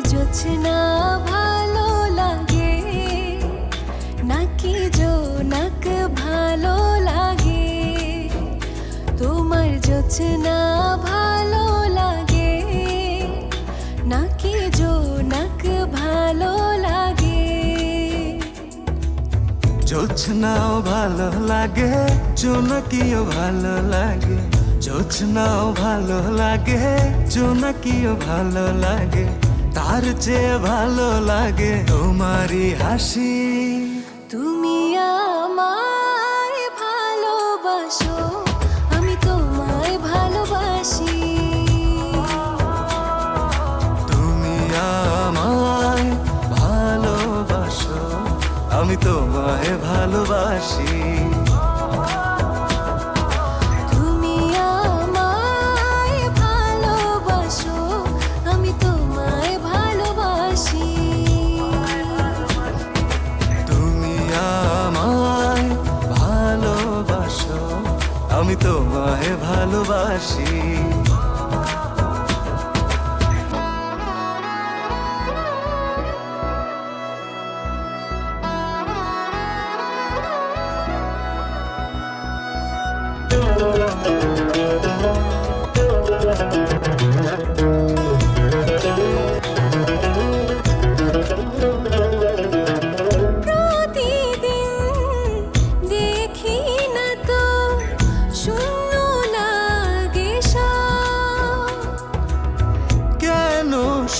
জোছনা ভালো লাগে? নাকি জোনাক ভালো লাগে? তোমার জোছনা ভালো লাগে? নাকি জোনাক ভালো লাগে? জোছনাও ভালো লাগে, জোনাকিও ভালো লাগে। জোছনাও ভালো লাগে, জোনাকিও ভালো লাগে। তার চেয়ে ভালো লাগে তোমারই হাসি। তুমি আমায় ভালোবাসো আমি তোমায় ভালোবাসি। তুমি আমায় ভালোবাসো আমি তোমায় ভালোবাসি। আমি তোমায় ভালোবাসি। প্রতিদিন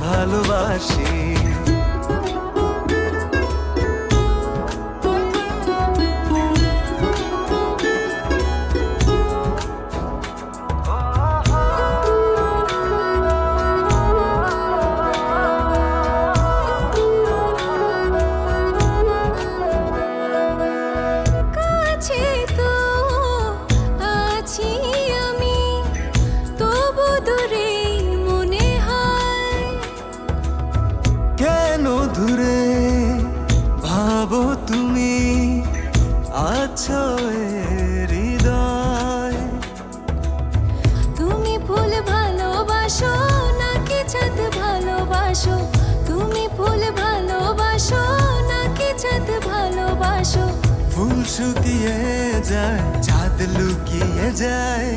ভালোবাসি। এ হৃদয়। তুমি ফুল ভালোবাসো নাকি চাঁদ ভালোবাসো? তুমি ফুল ভালোবাসো নাকি চাঁদ ভালোবাসো? ফুল শুকিয়ে যায় চাঁদ লুকিয়ে যায়।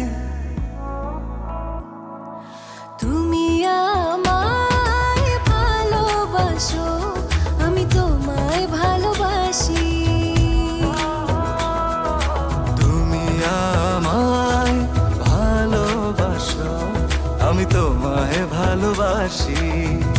machine.